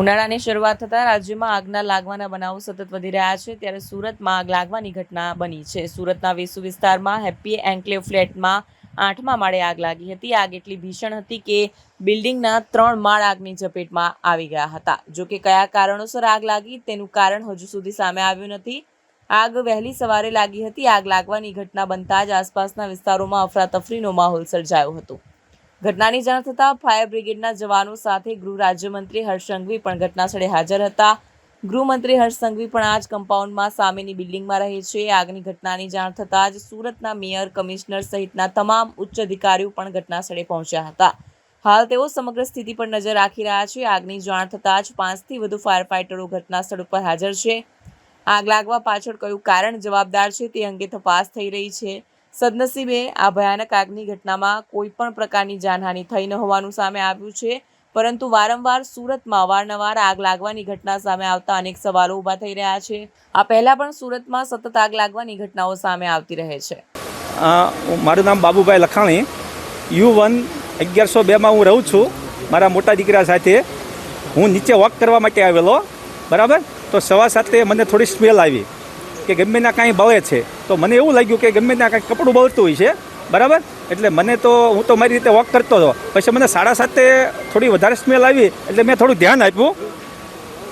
ઉનાળાની શરૂઆત થતાં રાજ્યમાં આગના લાગવાના બનાવો સતત વધી રહ્યા છે. ત્યારે સુરતમાં આગ લાગવાની ઘટના બની છે. સુરતના વેસુ વિસ્તારમાં હેપ્પી એન્કલેવ ફ્લેટમાં આઠમા માળે આગ લાગી હતી. આગ એટલી ભીષણ હતી કે બિલ્ડિંગના ત્રણ માળ આગની ઝપેટમાં આવી ગયા હતા. જો કે કયા કારણોસર આગ લાગી તેનું કારણ હજુ સુધી સામે આવ્યું નથી. આગ વહેલી સવારે લાગી હતી. આગ લાગવાની ઘટના બનતા જ આસપાસના વિસ્તારોમાં અફરાતફરીનો માહોલ સર્જાયો હતો. ઘટનાની જાણ થતાં ફાયર બ્રિગેડના જવાનો સાથે ગૃહ રાજ્યમંત્રી હર્ષ સંઘવી પણ ઘટનાસ્થળે હાજર હતા. ગૃહમંત્રી હર્ષ સંઘવી પણ આ જ કમ્પાઉન્ડમાં સામેની બિલ્ડિંગમાં રહે છે. આગની ઘટનાની જાણ થતાં જ સુરતના મેયર, કમિશનર સહિતના તમામ ઉચ્ચ અધિકારીઓ પણ ઘટનાસ્થળે પહોંચ્યા હતા. હાલ તેઓ સમગ્ર સ્થિતિ પર નજર રાખી રહ્યા છે. આગની જાણ થતાં જ પાંચથી વધુ ફાયર ફાઇટરો ઘટનાસ્થળ ઉપર હાજર છે. આગ લાગવા પાછળ કયું કારણ જવાબદાર છે તે અંગે તપાસ થઈ રહી છે. સદનસીબે આ ભયાનક આગની ઘટનામાં કોઈ પણ પ્રકારની જાનહાનિ થઈ ન હોવાનું સામે આવ્યું છે. પરંતુ વારંવાર સુરતમાં અવારનવાર આગ લાગવાની ઘટના સામે આવતા અનેક સવાલો ઊભા થઈ રહ્યા છે. આ પહેલાં પણ સુરતમાં સતત આગ લાગવાની ઘટનાઓ સામે આવતી રહે છે. મારું નામ બાબુભાઈ લખાણી. યુ વન અગિયારસો બેમાં હું રહું છું. મારા મોટા દીકરા સાથે હું નીચે વોક કરવા માટે આવેલો. બરાબર? તો સવા સાથે મને થોડી સ્મેલ આવી. કે ગમે ત્યાં કાંઈ બળે છે. તો મને એવું લાગ્યું કે ગમે ત્યાં કાંઈ કપડું બળતું હોય છે. બરાબર? એટલે મને તો, હું તો મારી રીતે વોક કરતો હતો. પછી મને સાડા સાતે થોડી વધારે સ્મેલ આવી, એટલે મેં થોડું ધ્યાન આપ્યું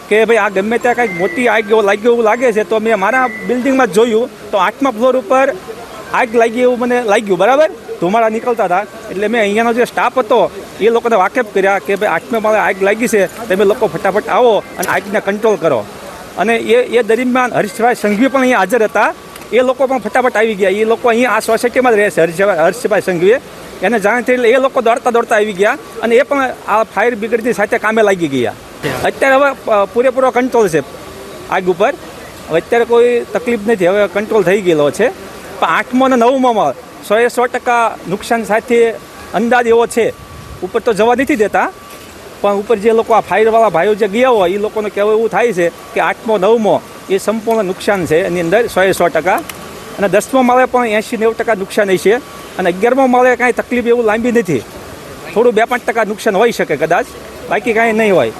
કે ભાઈ આ ગમે ત્યાં કાંઈક મોટી આગ લાગ્યો એવું લાગે છે, તો મેં મારા બિલ્ડિંગમાં જોયું. તો આઠમા ફ્લોર ઉપર આગ લાગી એવું મને લાગ્યું, બરાબર? ધુમાડા નીકળતા હતા. એટલે મેં અહીંયાનો જે સ્ટાફ હતો, એ લોકોને વાકેફ કર્યા કે ભાઈ આઠમે માળે આગ લાગી છે, તમે લોકો ફટાફટ આવો અને આગને કંટ્રોલ કરો. અને એ એ દરમિયાન હર્ષભાઈ સંઘવી પણ અહીંયા હાજર હતા. એ લોકો પણ ફટાફટ આવી ગયા. એ લોકો અહીંયા આ સોસાયટીમાં જ રહે છે હર્ષભાઈ હર્ષભાઈ સંઘવીએ. એને જાણ થઈ એટલે એ લોકો દોડતા દોડતા આવી ગયા અને એ પણ આ ફાયર બ્રિગેડની સાથે કામે લાગી ગયા. અત્યારે હવે પૂરેપૂરો કંટ્રોલ છે આગ ઉપર. અત્યારે કોઈ તકલીફ નથી. હવે કંટ્રોલ થઈ ગયેલો છે. પણ આઠમો અને નવમો માળ સો એ સો ટકા નુકસાન સાથે અંદાજ એવો છે. ઉપર તો જવા નથી દેતા. પણ ઉપર જે લોકો આ ફાયરવાળા ભાઈઓ જે ગયા હોય, એ લોકોને કહેવું એવું થાય છે કે આઠમો, નવમો, એ સંપૂર્ણ નુકસાન છે. એની અંદર સો એ સો ટકા. અને દસમો માળે પણ એંશી, નેવું ટકા નુકસાન છે. અને અગિયારમો માળે કાંઈ તકલીફ એવું લાંબી નથી. થોડું બે પાંચ ટકા નુકસાન હોઈ શકે કદાચ. બાકી કાંઈ નહીં હોય.